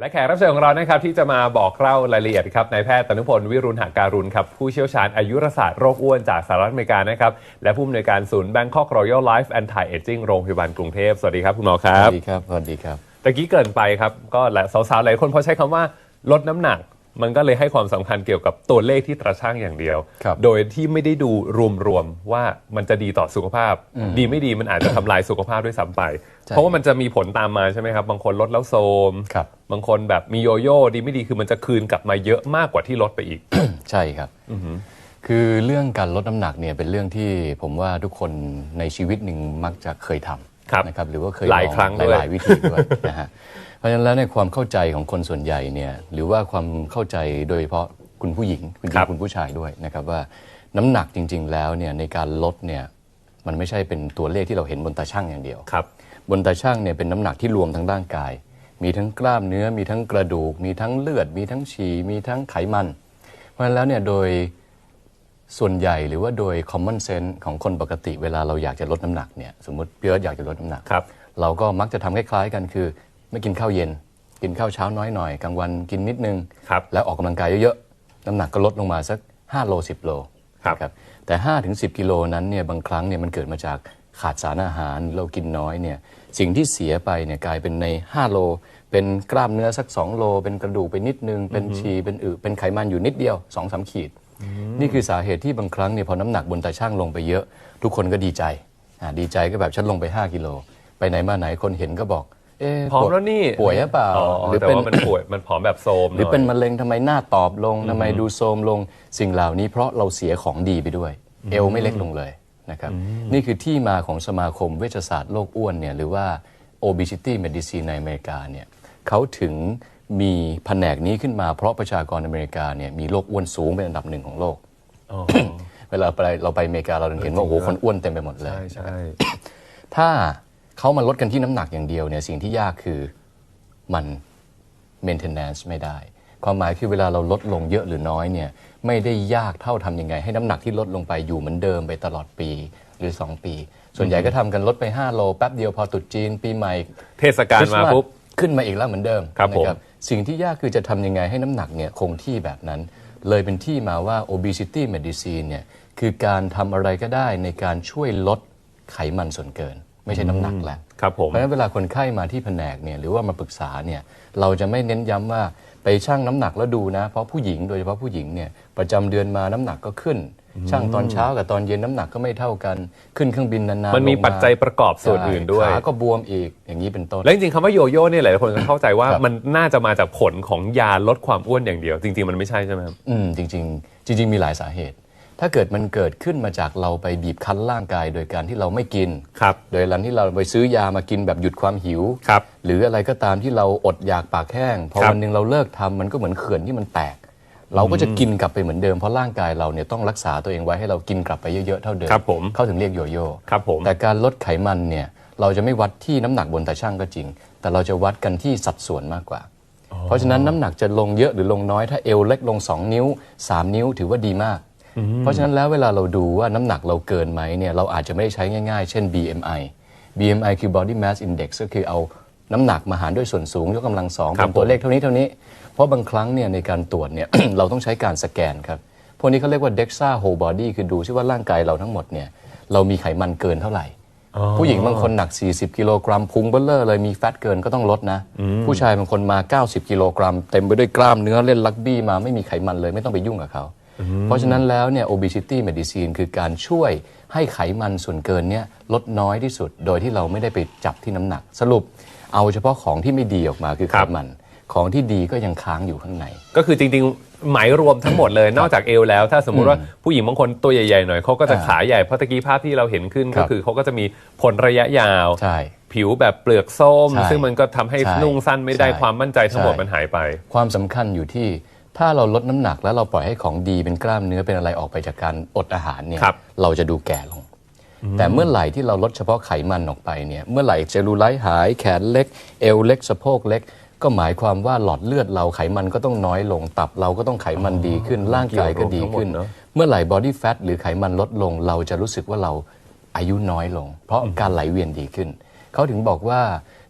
และแขกรับเชิญของเรานะครับที่จะมาบอกเล่ารายละเอียดครับนายแพทย์ตนุพลวิรุณหาการุณครับผู้เชี่ยวชาญอายุรศาสตร์โรคอ้วนจากสหรัฐอเมริกานะครับและผู้อำนวยการศูนย์ Bangkok Royal Life Anti Aging โรงพยาบาลกรุงเทพสวัสดีครับคุณหมอคสรับวัสดีครับ สวัสดีครับ ตะกี้เกรินไปครับก็หลายสาวๆหลายคนพอใช้คำว่าลดน้ำหนัก มันก็เลยให้ความสำคัญเกี่ยวกับตัวเลขที่ตราช่างอย่างเดียว ครับโดยที่ไม่ได้ดูรวมๆว่ามันจะดีต่อสุขภาพ ดีไม่ดีมันอาจจะทำลายสุขภาพด้วยซ้ำไป ใช่ เพราะว่ามันจะมีผลตามมาใช่ไหมครับ บางคนลดแล้วโทรมครับ บางคนแบบมีโยโย่ดีไม่ดีคือมันจะคืนกลับมาเยอะมากกว่าที่ลดไปอีก ใช่ครับ คือเรื่องการลดน้ำหนักเนี่ยเป็นเรื่องที่ผมว่าทุกคนในชีวิตหนึ่งมักจะเคยทครับำนะครับหรือว่าเคยหลายองครั้งด้วยหลายๆวิธีด้วยนะฮะ เพราะฉะนั้นแล้วในความเข้าใจของคนส่วนใหญ่เนี่ยหรือว่าความเข้าใจโดยเฉพาะคุณผู้หญิงคุณหญิครังบคุณผู้ชายด้วยนะครับว่าน้ำหนักจริง ๆ แล้วเนี่ยในการลดเนี่ยมันไม่ใช่เป็นตัวเลขที่เราเห็นบนตาช่างอย่างเดียวครับ บนตาช่างเนี่ยเป็นน้ำหนักที่รวมทั้งร่างกาย มีทั้งกล้ามเนื้อ มีทั้งกระดูก มีทั้งเลือด มีทั้งฉี่มีทั้งไขมัน เพราะฉะนั้นแล้วเนี่ยโดยส่วนใหญ่หรือว่าโดย common sense ของคนปกติเวลาเราอยากจะลดน้ำหนักเนี่ยสมมติพี่เอิร์ธอยากจะลดน้ำหนักครับเราก็มักจะทำคล้ายๆกันคือ ไม่กินข้าวเย็น กินข้าวเช้าน้อยหน่อยกลางวันกินนิดนึง ครับ แล้วออกกำลังกายเยอะๆน้ำหนักก็ลดลงมาสัก 5 โล 10 โลครับนะแต่5ถึง10 กิโลนั้นเนี่ยบางครั้งเนี่ยมันเกิดมาจากขาดสารอาหารเรากินน้อยเนี่ยสิ่งที่เสียไปเนี่ยกลายเป็นใน 5 โล เป็นกล้ามเนื้อสัก 2 โล เป็นกระดูกไปนิดนึง เป็นชีเป็นอึเป็นไขมันอยู่นิดเดียว2-3สามขีด นี่คือสาเหตุที่บางครั้งเนี่ยพอน้ำหนักบนตาช่างลงไปเยอะ ทุกคนก็ดีใจอ่าดีใจก็แบบฉันลงไป 5 กิโล ไปไหนมาไหนคนเห็นก็บอก เอ๊ะผอมแล้วนี่ป่วยหรือเปล่าอ๋อหรือแต่เป็นว่ามันป่วยมันผอมแบบโซมหรือเป็นยมะเร็งทำไมหน้าตอบลงทำไมดูโทรมลงสิ่งเหล่านี้เพราะเราเสียของดีไปด้วย เอวไม่เล็กลงเลยนะครับนี่คือที่มาของสมาคมเวชศาสตร์โรคอ้วนเนี่ยหรือว่า obesity medicine ในอเมริกาเนี่ยเขาถึงมีแผนกนี้ขึ้นมาเพราะประชากรอเมริกาเนี่ยมีโรคอ้วนสูงเป็นอันดับหนึ่งของโลกอ๋อเวลาไปเราไปอเมริกาเราเห็นว่าโอ้โหคนอ้วนเต็มไปหมดเลยใช่ใช่ถ้า เขามาลดกันที่น้ำหนักอย่างเดียวเนี่ยสิ่งที่ยากคือมัน maintenance ไม่ได้ ความหมายคือเวลาเราลดลงเยอะหรือน้อยเนี่ยไม่ได้ยากเท่าทำยังไง ให้น้ำหนักที่ลดลงไปอยู่เหมือนเดิมไปตลอดปีหรือ 2 ปี ส่วนใหญ่ก็ทำกันลดไป 5 โลแป๊บเดียวพอตรุษจีน ปีใหม่ เทศกาลมาปุ๊บขึ้นมาอีกแล้วเหมือนเดิมครับผมนะสิ่งที่ยากคือจะทำยังไงให้น้ำหนักเนี่ยคงที่แบบนั้น เลยเป็นที่มาว่า obesity medicine เนี่ยคือการทำอะไรก็ได้ในการช่วยลดไขมันส่วนเกิน ไม่ใช่น้ำหนักแหละครับผม เพราะฉะนั้นเวลาคนไข้มาที่แผนกเนี่ยหรือว่ามาปรึกษาเนี่ยเราจะไม่เน้นย้ำว่าไปชั่งน้ำหนักแล้วดูนะ เพราะผู้หญิงโดยเฉพาะผู้หญิงเนี่ยประจำเดือนมาน้ำหนักก็ขึ้นช่างตอนเช้ากับตอนเย็นน้ำหนักก็ไม่เท่ากันขึ้นเครื่องบินนานๆมันมีลงาปัจจัยประกอบส่วนอื่นด้วย ขาก็บวมอีกอย่างนี้เป็นต้น แล้วจริงๆคำว่าโยโย่เนี่ยหลายคนก็เข้าใจว่าครับมันน่าจะมาจากผลของยาลดความอ้วนอย่างเดียว จริง ๆ มันไม่ใช่ใช่ไหมครับ อืมจริงๆ จริง ๆ มีหลายสาเหตุ ถ้าเกิดมันเกิดขึ้นมาจากเราไปบีบคั้นร่างกาย โดยการที่เราไม่กิน ครับ โดยการที่เราไปซื้อยามากินแบบหยุดความหิว ครับ หรืออะไรก็ตามที่เราอดอยากปากแห้ง พอครับ วันหนึ่งเราเลิกทำมันก็เหมือนเขื่อนที่มันแตก เราก็จะกินกลับไปเหมือนเดิมเพราะร่างกายเราเนี่ยต้องรักษาตัวเองไว้ให้เรากินกลับไปเยอะๆเท่าเดิมครับผม เขาถึงเรียกโยโย่ ครับผม แต่การลดไขมันเนี่ยเราจะไม่วัดที่น้ำหนักบนตาช่างก็จริง แต่เราจะวัดกันที่สัดส่วนมากกว่า เพราะฉะนั้นน้ำหนักจะลงเยอะหรือลงน้อยถ้าเอวเล็กลง 2 นิ้ว 3 นิ้วถือว่าดีมาก เพราะฉะนั้นแล้วเวลาเราดูว่าน้ำหนักเราเกินไหมเนี่ยเราอาจจะไม่ได้ใช้ง่ายๆ เช่น BMI BMI คือ Body Mass Index ก็คือเอาน้ำหนักมาหารด้วยส่วนสูงยกกำลังสองครับเป็นตัวเลขเท่านี้เท่านี้ เพราะบางครั้งเนี่ยในการตรวจเนี่ย เราต้องใช้การสแกนครับ พวกนี้เขาเรียกว่า DEXA Whole Body คือดูซิว่าร่างกายเราทั้งหมดเนี่ยเรามีไขมันเกินเท่าไหร่ผู้หญิงบางคนหนัก 40 กิโลกรัมพุงเบลเลอร์เลยมีแฟตเกินก็ต้องลดนะ ผู้ชายบางคนมา 90 กิโลกรัม เต็มไปด้วยกล้ามเนื้อเล่นลักบี้มาไม่มีไขมันเลยไม่ต้องไปยุ่งกับเขา เพราะฉะนั้นแล้วเนี่ย obesity medicine คือการช่วยให้ไขมันส่วนเกินเนี่ยลดน้อยที่สุด โดยที่เราไม่ได้ไปจับที่น้ำหนัก สรุปเอาเฉพาะของที่ไม่ดีออกมาคือคไขรับมัน ของที่ดีก็ยังค้างอยู่ข้างใน ก็คือจริงๆ หมายรวมทั้งหมดเลยนอกจากเอวแล้ว ถ้าสมมุติว่าผู้หญิงบางคนตัวใหญ่ๆหน่อยเขาก็จะอ่าขาใหญ่เพราะตะกี้ภาพที่เราเห็นขึ้นครัก็บคือเขาก็จะมีผลระยะยาวใช่ผิวแบบเปลือกส้มใช่ซึ่งมันก็ทำให้ใช่นุ่งสั้นไม่ได้ใช่ความมั่นใจทั้งหมดใช่มันหายไป ความสำคัญอยู่ที่ ถ้าเราลดน้ำหนักแล้วเราปล่อยให้ของดีเป็นกล้ามเนื้อเป็นอะไรออกไปจากการอดอาหารเนี่ยครับเราจะดูแก่ลง แต่เมื่อไหร่ที่เราลดเฉพาะไขมันออกไปเนี่ยเมื่อไหร่เซลลูไลท์หายแขนเล็ก เอวเล็กสะโพกเล็ก ก็หมายความว่าหลอดเลือดเราไขมันก็ต้องน้อยลง ตับเราก็ต้องไขมันดีขึ้น ร่างกายก็ดีขึ้นเกี่ยวรวมทั้งหมดเนอะเมื่อไหร่บอดี้แฟทหรือไขมันลดลง เราจะรู้สึกว่าเราอายุน้อยลง เพราะการไหลเวียนดีขึ้น เขาถึงบอกว่า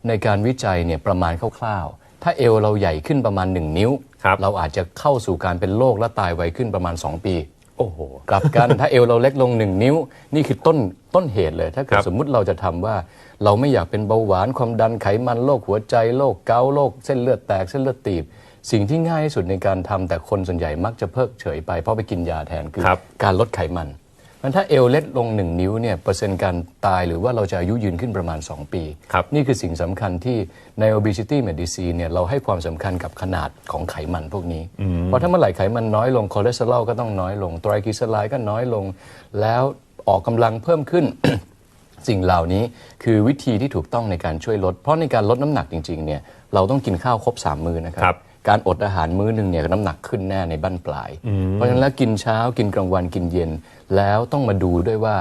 ในการวิจัยเนี่ยประมาณคร่าวๆถ้าเอวเราใหญ่ขึ้นประมาณ 1 นิ้วค รับเราอาจจะเข้าสู่การเป็นโรคและตายไวขึ้นประมาณ 2 ปีโอ้โหกลับกันถ้าเอวเราเล็กลง1นิ้ว นี่คือต้นต้นเหตุเลย ถ้าเกิคดรับสมมุติเราจะทำว่า เราไม่อยากเป็นเบาหวานความดันไขมันโรคหัวใจโรคเกาต์โรคเส้นเลือดแตกเส้นเลือดตีบ สิ่งที่ง่ายที่สุดในการทำแต่คนส่วนใหญ่มักจะเพิกเฉยไปเพราะไปกินยาแทนคือครับการลดไขมัน มันถ้าเอวเล็กลง 1 นิ้วเนี่ยเปอร์เซ็นต์การตายหรือว่าเราจะอายุยืนขึ้นประมาณ 2 ปีครับนี่คือสิ่งสำคัญที่ใน obesity medicine เนี่ยเราให้ความสำคัญกับขนาดของไขมันพวกนี้ เพราะถ้าเมื่อไหร่ไขมันน้อยลงคอเลสเตอรอลก็ต้องน้อยลงไตรกลีเซอไรด์ก็น้อยลง แล้วออกกำลังเพิ่มขึ้น สิ่งเหล่านี้คือวิธีที่ถูกต้องในการช่วยลด เพราะในการลดน้ำหนักจริงๆเนี่ยเราต้องกินข้าวครบ3มื้อนะครับครับ การอดอาหารมื้อหนึ่งเนี่ยน้ำหนักขึ้นแน่ในบั้นปลาย เพราะฉะนั้นแล้วกินเช้ากินกลางวันกินเย็น แล้วต้องมาดูด้วยว่า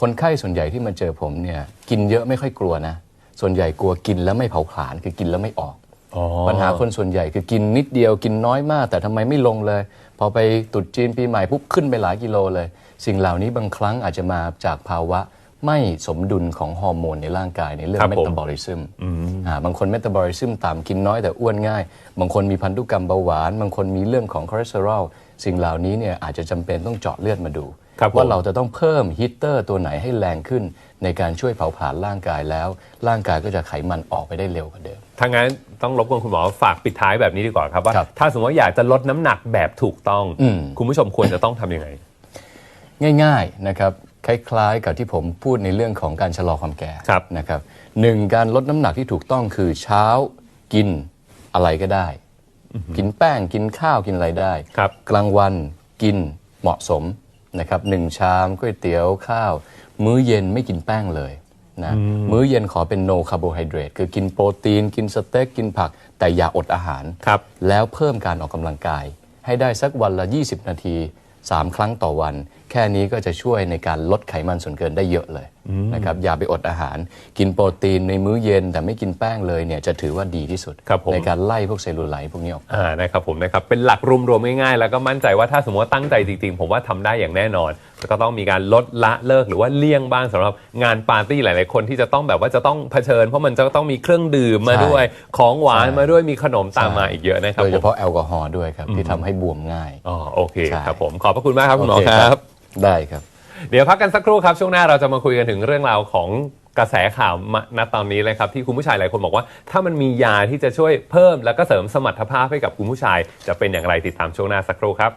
คนไข้ส่วนใหญ่ที่มาเจอผมเนี่ยกินเยอะไม่ค่อยกลัวนะ ส่วนใหญ่กลัวกินแล้วไม่เผาผลาญคือกินแล้วไม่ออกอ๋อปัญหาคนส่วนใหญ่คือกินนิดเดียวกินน้อยมาก แต่ทำไมไม่ลงเลย พอไปตรุดจีนปีใหม่ปุ๊บขึ้นไปหลายกิโลเลย สิ่งเหล่านี้บางครั้งอาจจะมาจากภาวะ ไม่สมดุลของฮอร์โมนในร่างกายในเรื่องครับเมผมตาบอลิซึมอ่าบางคนเมตาบอลิซึมต่ำกินน้อยแต่อ้วนง่าย บางคนมีพันธุกรรมเบาหวาน บางคนมีเรื่องของคอเลสเตอรอลสิ่งเหล่านี้เนี่ยอาจจะจำเป็นต้องเจาะเลือดมาดู ครับผม ว่าเราจะต้องเพิ่มฮีตเตอร์ตัวไหนให้แรงขึ้น ในการช่วยเผาผลาญร่างกายแล้ว ร่างกายก็จะไขมันออกไปได้เร็วกว่าเดิม ถ้างั้นต้องรบกวนคุณหมอฝากปิดท้ายแบบนี้ดีกว่าครับว่า ครับถ้าสมมติว่าอยากจะลดน้ำหนักแบบถูกต้อง อืม คุณผู้ชมควรจะต้องทำยังไง ง่ายๆนะครับ คล้ายๆ กับที่ผมพูดในเรื่องของการชะลอความแก่ครับนะครับหนึ่งการลดน้ำหนักที่ถูกต้องคือเช้ากินอะไรก็ได้ กินแป้งกินข้าวกินอะไรได้ครับกลางวันกินเหมาะสมนะครับหนึ่งชามก๋วยเตี๋ยวข้าว มื้อเย็นไม่กินแป้งเลยนะมื้อเย็นขอเป็น no carbohydrate คือกินโปรตีน กินสเต็กกินผัก แต่อย่าอดอาหารครับแล้วเพิ่มการออกกำลังกาย ให้ได้สักวันละ 20 นาที 3 ครั้งต่อวัน แค่นี้ก็จะช่วยในการลดไขมันส่วนเกินได้เยอะเลยนะครับอย่าไปอดอาหาร กินโปรตีนในมื้อเย็น แต่ไม่กินแป้งเลยเนี่ยจะถือว่าดีที่สุดครับผมในการไล่พวกเซลลูไลท์พวกนี้ออกอ่านะครับผมนะครับเป็นหลักรวมๆง่ายๆ แล้วก็มั่นใจว่าถ้าสมมติว่าตั้งใจจริงๆ ผมว่าทำได้อย่างแน่นอนแล้วก็ต้องมีการลดละเลิกหรือว่าเลี่ยงบ้างสำหรับงานปาร์ตี้หลาย ๆ คนที่จะต้องแบบว่าจะต้องเผชิญ เพราะมันจะต้องมีเครื่องดื่มมาใช่ด้วย ของหวานใช่มาด้วยมีขนมตามมาอีกเยอะนะครับโดยเฉผมพาะแอลกอฮอล์ด้วยครับที่ทำให้บวมง่ายอ๋อโอเคใช่ครับผมขอบพระคุณมากครับคุณหมอโเครับ ได้ครับ เดี๋ยวพักกันสักครู่ครับ ช่วงหน้าเราจะมาคุยกันถึงเรื่องราวของกระแสข่าวณตอนนี้เลยครับที่คุณผู้ชายหลายคนบอกว่า ถ้ามันมียาที่จะช่วยเพิ่ม แล้วก็เสริมสมรรถภาพให้กับคุณผู้ชาย จะเป็นอย่างไรติดตามช่วงหน้าสักครู่ครับ